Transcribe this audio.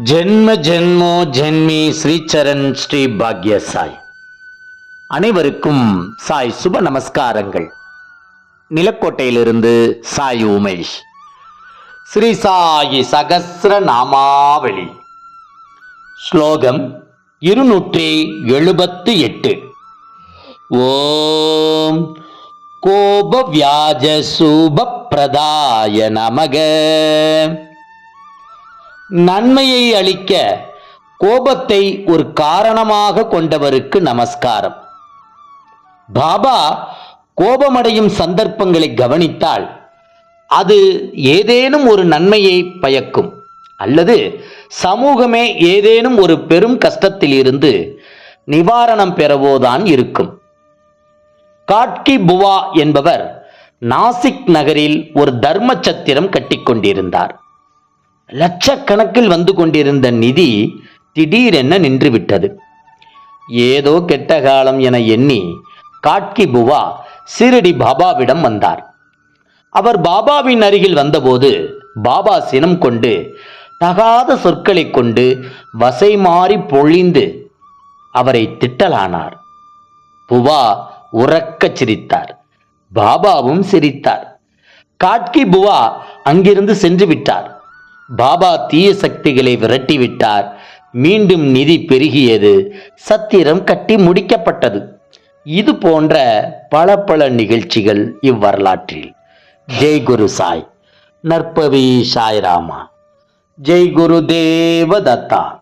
ஜென்ம ஜென்மோ ஜென்மி ஸ்ரீச்சரண் ஸ்ரீ பாக்ய சாய். அனைவருக்கும் சாய் சுப நமஸ்காரங்கள். நிலக்கோட்டையிலிருந்து சாய் உமேஷ். ஸ்ரீ சாயி சகசிர நாமாவளி. ஸ்லோகம் இருநூற்றி எழுபத்து எட்டு. ஓம் கோப வியாஜ சூப பிரதாய நமக. நன்மையை அளிக்க கோபத்தை ஒரு காரணமாக கொண்டவருக்கு நமஸ்காரம். பாபா கோபமடையும் சந்தர்ப்பங்களை கவனித்தால் அது ஏதேனும் ஒரு நன்மையை பயக்கும். அல்லது சமூகமே ஏதேனும் ஒரு பெரும் கஷ்டத்தில் இருந்து நிவாரணம் பெறவோதான் இருக்கும். காட்கி புவா என்பவர் நாசிக் நகரில் ஒரு தர்ம சத்திரம் கட்டிக்கொண்டிருந்தார். லட்சக்கணக்கில் வந்து கொண்டிருந்த நிதி திடீரென நின்றுவிட்டது. ஏதோ கெட்ட காலம் என எண்ணி காட்கி புவா சிரடி பாபாவிடம் வந்தார். அவர் பாபாவின் அருகில் வந்தபோது பாபா சினம் கொண்டு தகாத சொற்களைக் கொண்டு வசை மாறி பொழிந்து அவரை திட்டலானார். புவா உறக்கச் சிரித்தார். பாபாவும் சிரித்தார். காட்கி புவா அங்கிருந்து சென்று விட்டார். பாபா தீய சக்திகளை விரட்டிவிட்டார். மீண்டும் நிதி பெருகியது. சத்திரம் கட்டி முடிக்கப்பட்டது. இது போன்ற பல பல நிகழ்ச்சிகள் இவ்வரலாற்றில். ஜெய் குரு சாய். நற்பவி சாய்ராமா. ஜெய் குரு தேவதத்தா.